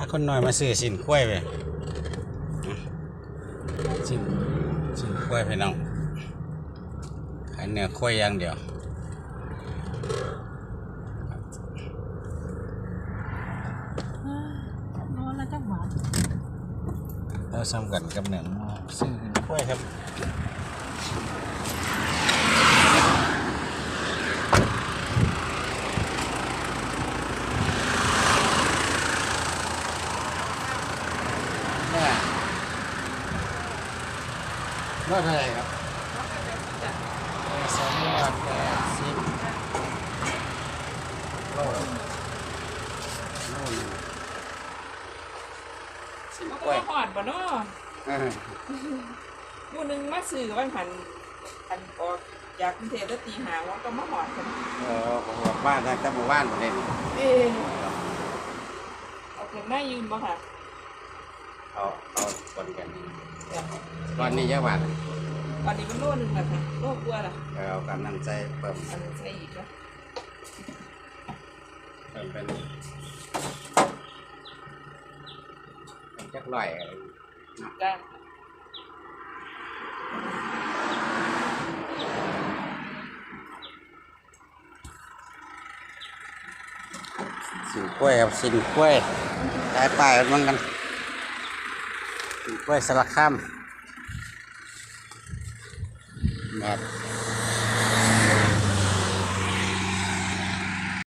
ถ้าคนน้อยมาซื้อสินกล้วยไปสินสินกล้วยพี่น้องขายเนื้อกล้วยอย่างเดียวนอนแล้วจังหวะเราซ้ำกันกับเนื้อหมูซื้อกล้วยครับ รถอะไรครับสองร้อยแปดสิบโลโลหนึ่งสิบมันกก็ล้วยมาหอดบ่เนาะเออหมู่หนึงมาซื้อวันหันอันออกจากกรุงเทพแล้วตีหาว่าก็มาหอดกันเออผมบอกบ้านตั้งแต่หมู่บ้านหมดเลยเอ๊ะเอาเกิดแม่ยืนบ่ค่ะ เอาเอาคนกัน เดี๋ยวก้อนนี้เยอะบาทตอนนี้มันโลนึงแล้วค่ะโลกลัวล่ะเออเอากำลังใจเพิ่มอันนี้ใส่อีกนะเพิ่มเป็นเป็นจักร้อยอะไรจ้าสินกล้วยครับสินกล้วยขายป้ายมันเหมือนกัน ไว้สลักข้ามแบบ